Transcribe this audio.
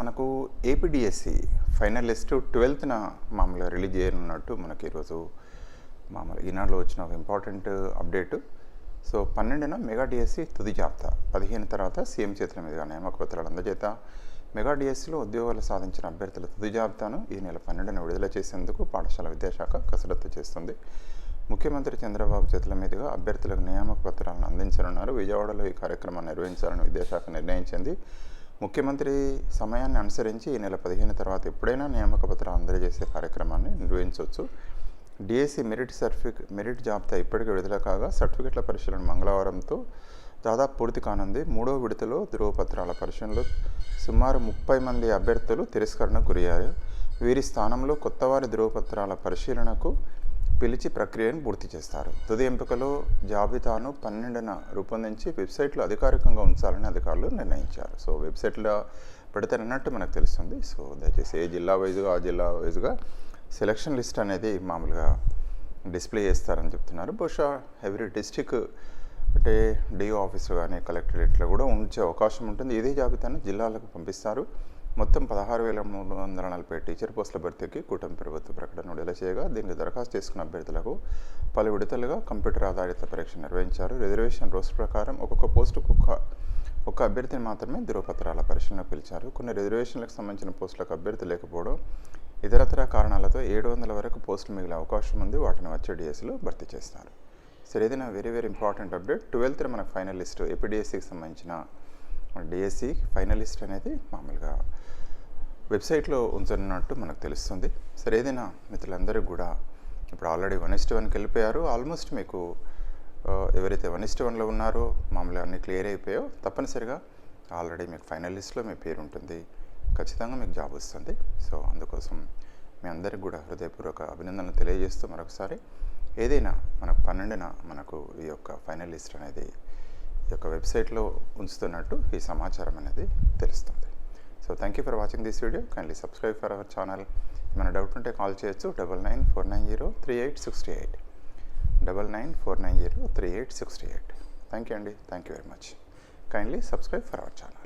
మనకు APDSC final list ట్వెల్త్న మామూలుగా release చేయనున్నట్టు మనకి ఈరోజు మామూలు ఈనాడులో వచ్చిన ఒక ఇంపార్టెంట్ అప్డేట్ సో పన్నెండున మెగా డిఎస్సి తుది జాబితా పదిహేను తర్వాత సీఎం చేతుల మీదుగా నియామక పత్రాలు అందజేత మెగా డిఎస్సిలో ఉద్యోగాలు సాధించిన అభ్యర్థుల తుది జాబితాను ఈ నెల పన్నెండున విడుదల చేసేందుకు పాఠశాల విద్యాశాఖ కసరత్తు చేస్తుంది. ముఖ్యమంత్రి చంద్రబాబు చేతుల మీదుగా అభ్యర్థులకు నియామక పత్రాలను అందించనున్నారు. విజయవాడలో ఈ కార్యక్రమాన్ని నిర్వహించాలని విద్యాశాఖ నిర్ణయించింది. ముఖ్యమంత్రి సమయాన్ని అనుసరించి ఈ నెల పదిహేను తర్వాత ఎప్పుడైనా నియామక పత్రాలు అందజేసే కార్యక్రమాన్ని నిర్వహించవచ్చు. డిఎస్సి మెరిట్ సర్టిఫిక్ మెరిట్ జాబితా ఇప్పటికే విడుదల కాగా సర్టిఫికెట్ల పరిశీలన మంగళవారంతో దాదాపు పూర్తి కానుంది. మూడో విడతలో ధృవపత్రాల పరిశీలనలో సుమారు ముప్పై మంది అభ్యర్థులు తిరస్కరణకు గురయ్యారు. వీరి స్థానంలో కొత్తవారి ధృవపత్రాల పరిశీలనకు పిలిచి ప్రక్రియను పూర్తి చేస్తారు. తుది ఎంపికలో జాబితాను పన్నెండున రూపొందించి వెబ్సైట్లో అధికారికంగా ఉంచాలని అధికారులు నిర్ణయించారు. సో వెబ్సైట్లో పెడతారన్నట్టు మనకు తెలుస్తుంది. సో దయచేసి ఏ జిల్లా వైజ్గా ఆ జిల్లా వైజ్గా సెలక్షన్ లిస్ట్ అనేది మామూలుగా డిస్ప్లే చేస్తారని చెప్తున్నారు. బహుశా ఎవ్రీ డిస్టిక్ అంటే డిఓ ఆఫీసు కానీ కలెక్టరేట్లో కూడా ఉంచే అవకాశం ఉంటుంది. ఇదే జాబితాను జిల్లాలకు పంపిస్తారు. మొత్తం పదహారు వేల మూడు వందల నలభై టీచర్ పోస్టుల భర్తీకి కూటమి ప్రభుత్వ ప్రకటన విడుదల చేయగా దీనికి దరఖాస్తు చేసుకున్న అభ్యర్థులకు పలు విడతలుగా కంప్యూటర్ ఆధారిత పరీక్ష నిర్వహించారు. రిజర్వేషన్ రోజు ప్రకారం ఒక్కొక్క పోస్టుకు ఒక ఒక అభ్యర్థిని మాత్రమే ధృవపత్రాల పరిశీలన పిలిచారు. కొన్ని రిజర్వేషన్లకు సంబంధించిన పోస్టులకు అభ్యర్థి లేకపోవడం ఇతరతర కారణాలతో ఏడు వందల వరకు పోస్టులు మిగిలే అవకాశం ఉంది. వాటిని వచ్చే డిఎస్లో భర్తీ చేస్తారు. సరే ఏదైనా very very important update. Twelfth మనకు ఫైనలిస్ట్ ఎపిడిఎస్సికి సంబంధించిన డిఎస్సి ఫైనలిస్ట్ అనేది మామూలుగా వెబ్సైట్లో ఉంచనున్నట్టు మనకు తెలుస్తుంది. సరే ఏదైనా మిత్రులందరికీ కూడా ఇప్పుడు ఆల్రెడీ వన్ ఇస్ట్ వన్కి వెళ్ళిపోయారు. ఆల్మోస్ట్ మీకు ఎవరైతే వన్ ఇస్ట్ వన్లో ఉన్నారో మామూలుగా అన్నీ క్లియర్ అయిపోయాయో తప్పనిసరిగా ఆల్రెడీ మీకు ఫైనలిస్ట్లో మీ పేరు ఉంటుంది. ఖచ్చితంగా మీకు జాబ్ వస్తుంది. సో అందుకోసం మీ అందరికి కూడా హృదయపూర్వక అభినందనలు తెలియజేస్తూ మరొకసారి ఏదైనా మనకు పన్నెండున మనకు ఈ యొక్క ఫైనలిస్ట్ అనేది యొక్క వెబ్సైట్లో ఉంచుతున్నట్టు ఈ సమాచారం అనేది తెలుస్తుంది. So thank you for watching this video kindly subscribe for our channel ఏమైనా డౌట్ ఉంటే కాల్ చేయొచ్చు. Double nine four nine zero three eight sixty eight double nine four nine zero three eight sixty eight thank you అండి thank you very much kindly subscribe for our channel